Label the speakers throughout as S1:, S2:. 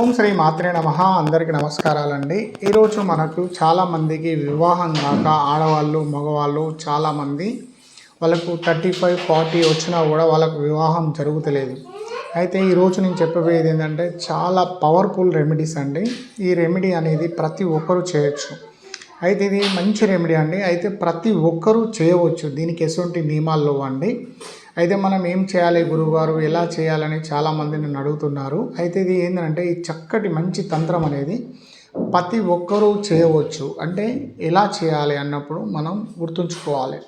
S1: ఓం శ్రీ మాత్రే నమ. అందరికీ నమస్కారాలండి. ఈరోజు మనకు చాలామందికి వివాహం కాక ఆడవాళ్ళు మగవాళ్ళు చాలామంది వాళ్ళకు థర్టీ ఫైవ్ ఫార్టీ వచ్చినా కూడా వాళ్ళకు వివాహం జరుగుతలేదు. అయితే ఈరోజు నేను చెప్పబోయేది ఏంటంటే చాలా పవర్ఫుల్ రెమెడీస్ అండి. ఈ రెమెడీ అనేది ప్రతి ఒక్కరూ చేయొచ్చు. అయితే ఇది మంచి రెమెడీ అండి. అయితే ప్రతి ఒక్కరూ చేయవచ్చు. దీనికి ఎటువంటి నియమాలు అండి అయితే మనం ఏం చేయాలి గురువుగారు ఎలా చేయాలని చాలామంది నన్ను అడుగుతున్నారు. అయితే ఇది ఏంటంటే ఈ చక్కటి మంచి తంత్రం అనేది ప్రతి ఒక్కరూ చేయవచ్చు. అంటే ఎలా చేయాలి అన్నప్పుడు మనం గుర్తుంచుకోవాలి.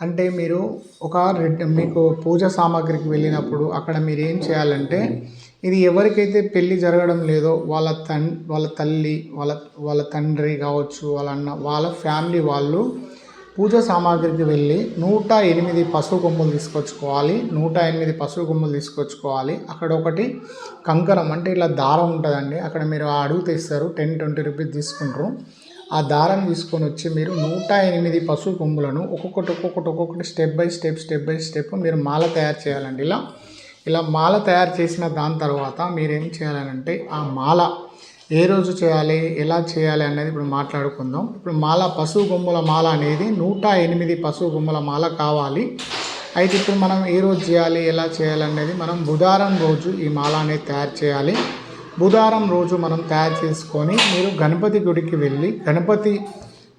S1: అంటే మీరు ఒక రెడ్ మీకు పూజ సామాగ్రికి వెళ్ళినప్పుడు అక్కడ మీరు ఏం చేయాలంటే ఇది ఎవరికైతే పెళ్ళి జరగడం లేదో వాళ్ళ తన్ వాళ్ళ తల్లి వాళ్ళ వాళ్ళ తండ్రి కావచ్చు వాళ్ళ అన్న వాళ్ళ ఫ్యామిలీ వాళ్ళు పూజ సామాగ్రికి వెళ్ళి నూట ఎనిమిది పసుపు కొమ్ములు తీసుకొచ్చుకోవాలి. నూట ఎనిమిది పసుపు కొమ్ములు తీసుకొచ్చుకోవాలి. అక్కడ ఒకటి కంకరం అంటే ఇలా దారం ఉంటుందండి. అక్కడ మీరు అడుగు తెస్తారు. టెన్ ట్వంటీ రూపీస్ తీసుకుంటారు. ఆ దారం తీసుకొని వచ్చి మీరు నూట ఎనిమిది పసుపు కొమ్ములను ఒక్కొక్కటి ఒక్కొక్కటి ఒక్కొక్కటి step by step step by step మీరు మాల తయారు చేయాలండి. ఇలా ఇలా మాల తయారు చేసిన దాని తర్వాత మీరు ఏం చేయాలంటే ఆ మాల ఏ రోజు చేయాలి ఎలా చేయాలి అనేది ఇప్పుడు మాట్లాడుకుందాం. ఇప్పుడు మాల పశువు గుమ్మల మాల అనేది నూట ఎనిమిది పశువు గుమ్మల మాల కావాలి. అయితే ఇప్పుడు మనం ఏ రోజు చేయాలి ఎలా చేయాలి అనేది మనం బుధవారం రోజు ఈ మాల అనేది తయారు చేయాలి. బుధారం రోజు మనం తయారు చేసుకొని మీరు గణపతి గుడికి వెళ్ళి గణపతి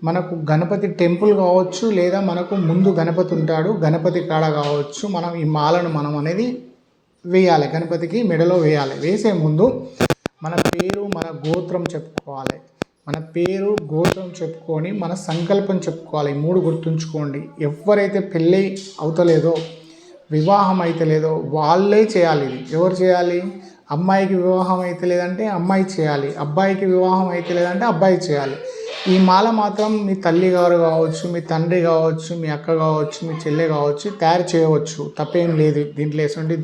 S1: మనకు గణపతి టెంపుల్ కావచ్చు లేదా మనకు ముందు గణపతి ఉంటాడు గణపతి కాడ కావచ్చు మనం ఈ మాలను మనం అనేది వేయాలి గణపతికి మెడలో వేయాలి. వేసే ముందు మన పేరు మన గోత్రం చెప్పుకోవాలి. మన పేరు గోత్రం చెప్పుకొని మన సంకల్పం చెప్పుకోవాలి. మూడు గుర్తుంచుకోండి. ఎవరైతే పెళ్ళి అవుతలేదో వివాహం అయితే లేదో వాళ్ళే చేయాలి ఇది. ఎవరు చేయాలి? అమ్మాయికి వివాహం అయితే లేదంటే అమ్మాయి చేయాలి. అబ్బాయికి వివాహం అయితే లేదంటే అబ్బాయి చేయాలి. ఈ మాల మాత్రం మీ తల్లి గారు కావచ్చు మీ తండ్రి కావచ్చు మీ అక్క కావచ్చు మీ చెల్లె కావచ్చు తయారు చేయవచ్చు. తప్పేం లేదు. దీంట్లో ఎటువంటి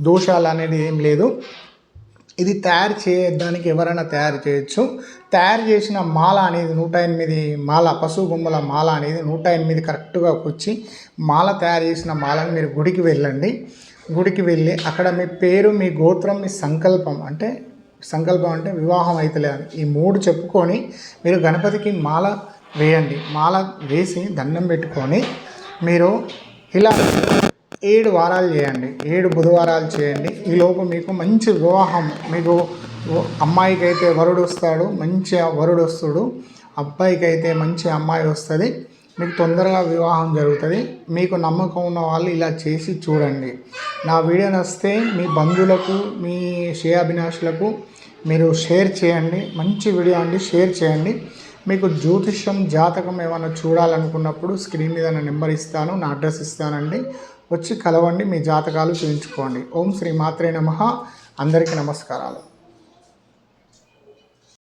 S1: దోషాలు అనేది ఏం లేదు. ఇది తయారు చేయడానికి ఎవరైనా తయారు చేయొచ్చు. తయారు చేసిన మాల అనేది నూట ఎనిమిది మాల పశువు బొమ్మల మాల అనేది నూట ఎనిమిది కరెక్ట్గా వచ్చి మాల తయారు చేసిన మాలను మీరు గుడికి వెళ్ళండి. గుడికి వెళ్ళి అక్కడ మీ పేరు మీ గోత్రం మీ సంకల్పం అంటే సంకల్పం అంటే వివాహం అవుతలేదు ఈ మూడు చెప్పుకొని మీరు గణపతికి మాల వేయండి. మాల వేసి దండం పెట్టుకొని మీరు ఇలా ఏడు వారాలు చేయండి ఏడు బుధవారాలు చేయండి. ఈలోపు మీకు మంచి వివాహం మీకు అమ్మాయికి అయితే వరుడు వస్తాడు మంచి వరుడు వస్తాడు అబ్బాయికి అయితే మంచి అమ్మాయి వస్తుంది మీకు తొందరగా వివాహం జరుగుతుంది. మీకు నమ్మకం ఉన్న వాళ్ళు ఇలా చేసి చూడండి. నా వీడియో నస్తే మీ బంధువులకు మీ శ్రేయాభినాషులకు మీరు షేర్ చేయండి మంచి వీడియో అండి షేర్ చేయండి. మీకు జ్యోతిష్యం జాతకం ఏమైనా చూడాలనుకున్నప్పుడు స్క్రీన్ మీద నా నెంబర్ ఇస్తాను నా అడ్రస్ ఇస్తానండి. వచ్చి కలవండి మీ జాతకాలు చూపించుకోండి ఓం శ్రీ మాత్రే నమ. అందరికీ నమస్కారాలు.